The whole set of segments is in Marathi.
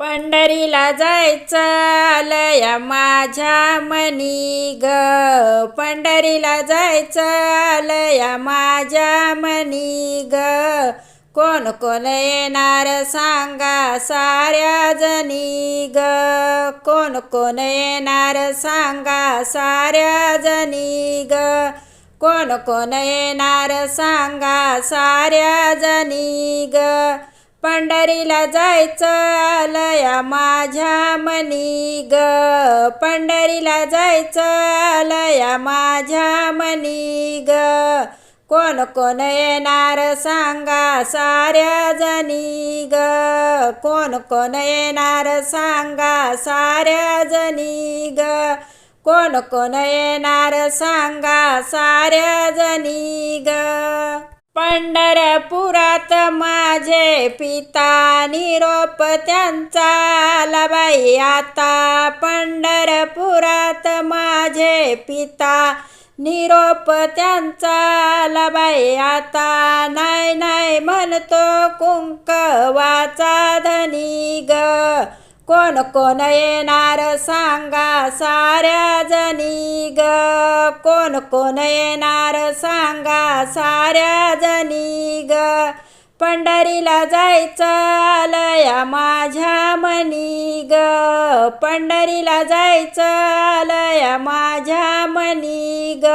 पंढरीला जायचं या माझ्या मनी ग. पंढरीला जायचं आलया माझ्या मनी ग. कोण कोण येणार सांगा साऱ्या जणी ग. कोण कोण येणार सांगा साऱ्या जणी ग. कोण कोण येणार सांगा साऱ्या जणी ग. पंढरीला जायचं आलया माझ्या मनी ग. पंढरीला जायचं आलया माझ्या मनी ग. कोण कोण येणार सांगा साऱ्या जणी ग. कोण कोण येणार सांगा साऱ्या जणी ग. कोण कोण येणार सांगा साऱ्या जणी ग. पंढरपुरात माझे पिता निरोप त्यांचा आला बाई आता पंढरपुरात माझे पिता निरोप त्यांचा आला बाई आता नाही नाही म्हणतो कुंकवाचा धनी ग. कोण कोण येणार सांगा साऱ्या जणी ग. कोण कोण येणार सांगा साऱ्या जणी ग. पंढरीला जायचं आलया माझ्या मनी ग. पंढरीला जायचं आलया माझ्या मनी ग.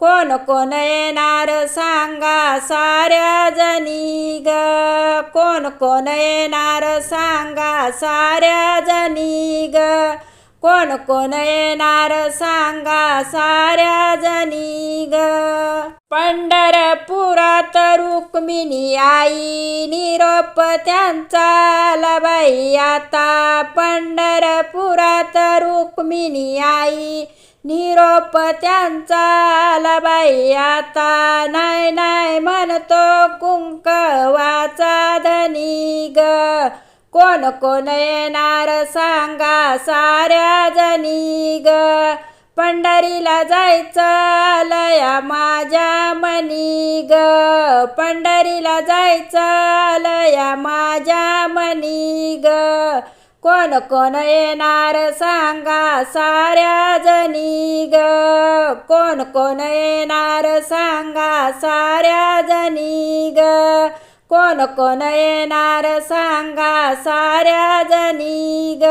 कोण कोण येणार सांगा साऱ्या जनी ग कोण कोण येणार सांगा साऱ्या जनी ग कोण कोण येणार सांगा साऱ्या जनी ग पंढरपुरात रुक्मिणी आई निरोप त्यांचा लबाई आता पंढरपुरात रुक्मिणी आई निरोप त्यांचा आला बाई आता नाही नाही म्हणतो कुंकवाचा धनी ग. कोण कोण येणार सांगा साऱ्या जनी ग. पंढरीला जायचं लया माझ्या मनी ग. पंढरीला जायचं लया माझ्या मनी ग. कोण कोण येणार सांगा साऱ्या जणी ग. कोण कोण येणार सांगा साऱ्या जणी ग. कोण कोण येणार सांगा साऱ्या जणी ग.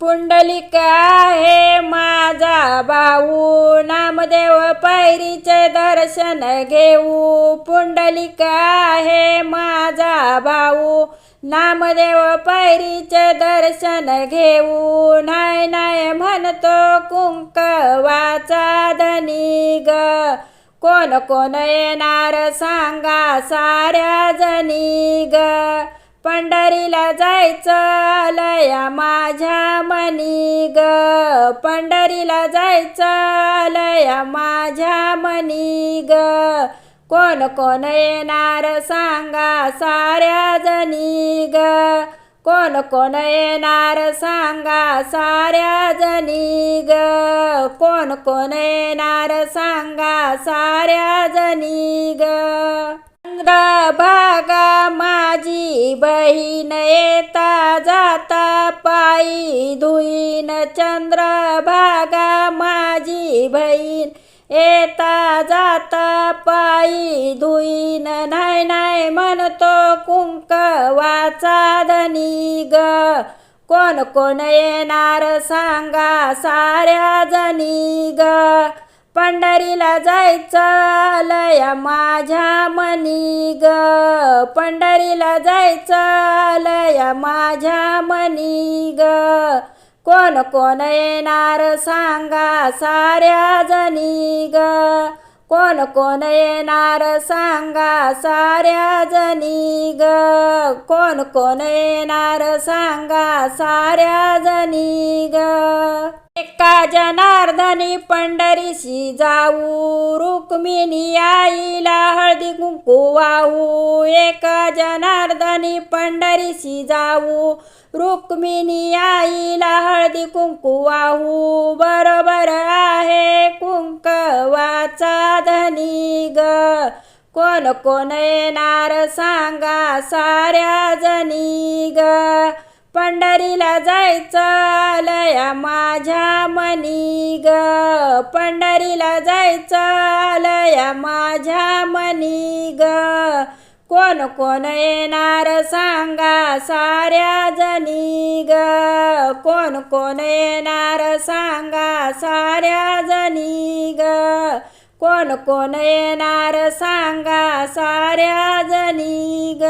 पुंडलिक आहे माझा भाऊ नामदेव पैरीचे दर्शन घेऊ. पुंडलिक आहे माझा भाऊ नामदेव पैरीचे दर्शन घेऊ. नाय नाय म्हणतो कुंकवाचा धनी ग. कोण कोण येणार सांगा साऱ्या जणी ग. पंढरीला जायचं आलया माझ्या मनी ग. पंढरीला जायचं आलया माझ्या मनी ग. कोण कोण येणार सांगा साऱ्या जणी ग. कोण कोण येणार सांगा साऱ्या जणी ग. कोण कोण येणार सांगा साऱ्या जणी ग. चंद्रभागा माझी बहीण येता जाता पायी धुईन. चंद्रभागा माझी बहीण येता जाता पायी धुईन नाही नाही म्हणतो कुंकवाचा धनी ग. कोण कोण येणार सांगा साऱ्या जणी ग. पंढरीला जायचं आलया माझ्या मनी ग. पंढरीला जायचं आलया माझ्या मनी ग. कोण कोण येणार सांगा साऱ्या जणी ग? कोण कोण येणार सांगा साऱ्या जणी ग. कोण कोण येणार सांगा साऱ्या जणी ग. एका जनार्दनी पंढरीशी जाऊ रुक्मिणी आईला हळदी कुंकू वाहू. एका जनार्दनी पंढरीशी जाऊ रुक्मिणी आईला हळदी कुंकू वाहू. बरोबर आहे ग. कोण कोण येणार सांगा साऱ्या जणी ग. पंढरीला जायचं आलया माझ्या मनी ग. पंढरीला जायचं आलया माझ्या मनी ग. कोण कोण येणार सांगा साऱ्या जणी ग. कोण कोण येणार सांगा साऱ्या जणी ग. कोण कोण येणार सांगा साऱ्या जणी ग.